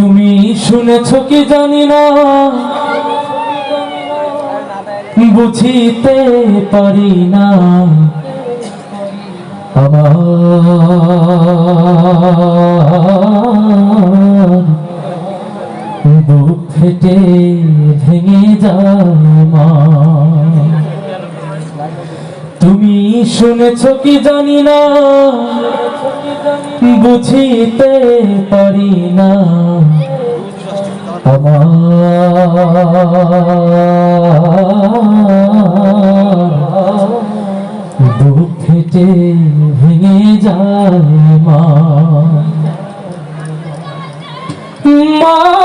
তুমি শুনেছ কি জানি না? বুঝিতে পারি না। আমার বুক ভেঙে যায় মা। তুমি শুনেছ কি জানি না? বুঝিতে পারি না। আমার দুঃখেতে ভেঙে যায় মা। মা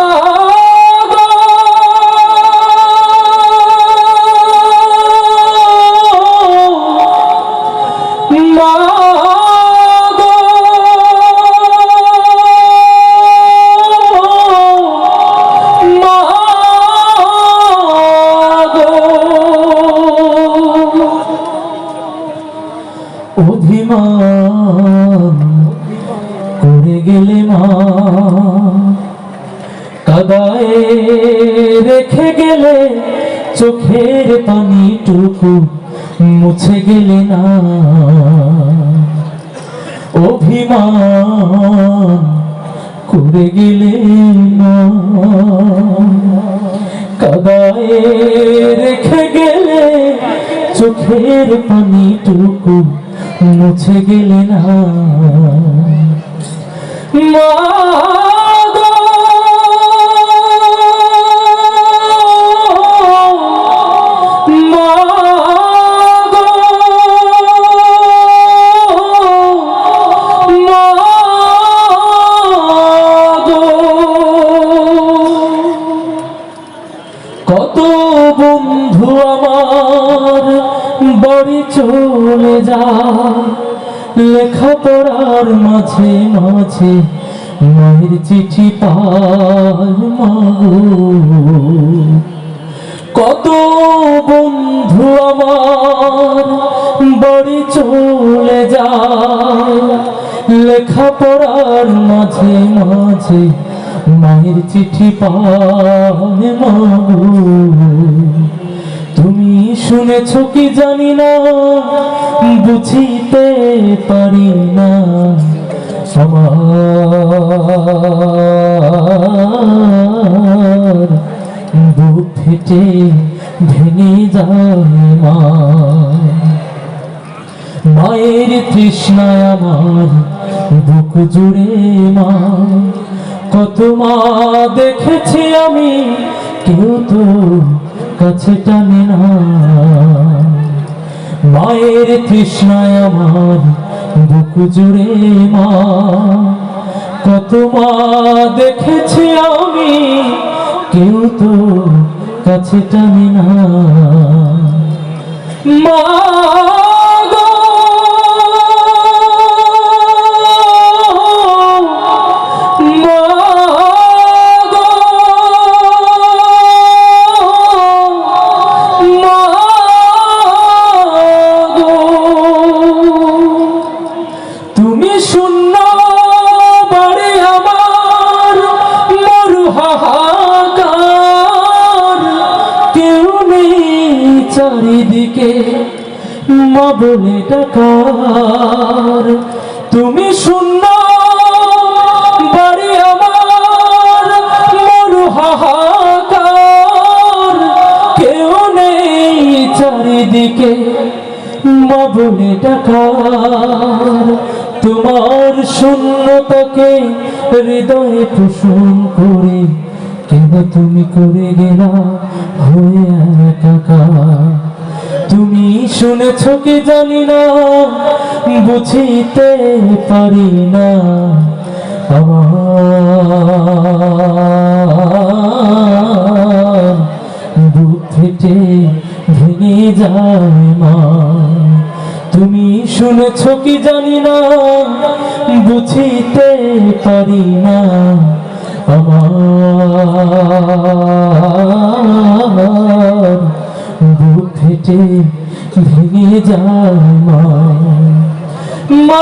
করে গেলে মা, কাদায় রেখে গেলে চোখের পানি পানিটুকু মুছে গেলে না। অভিমান করে গেলে মা, কাদায় রেখে গেলে চোখের পানি পানিটুকু মুছে গেলে না লেখাপড়ার মাঝে মাঝে মায়ের চিঠি কত বন্ধু আমার বাড়ি চলে যায়। লেখাপড়ার মাঝে মাঝে মায়ের চিঠি পায় তুমি শুনেছ কি জানি না বুঝিতে পারি না। আমার বুক ভেঙে যায় মা মায়ের তৃষ্ণায় আমার বুক জুড়ে মা। কত মা দেখেছি আমি, কেউ তো কাছে টানে না। মায়ের তৃষ্ণায় আমার বুক জুড়ে মা, কত মা দেখেছি আমি, কেউ তো কাছে টানে না। মা চারিদিকে মা বলে ডাকার। তুমি শূন্য বাড়ি আমার, মরু হাহাকার। কেউ নেই চারিদিকে মা বলে ডাকার। তোমার শূন্যতাকে হৃদয়ে পোষণ করে। তুমি করে গেলা হয়ে একাকার তুমি শুনেছ কি জানি না, বুঝিতে পারি না। আমার বুক ভেঙে যায় মা। তুমি শুনেছ কি জানি না, বুঝিতে পারি না। আমার বুক ফেটে ভেঙে যায় মা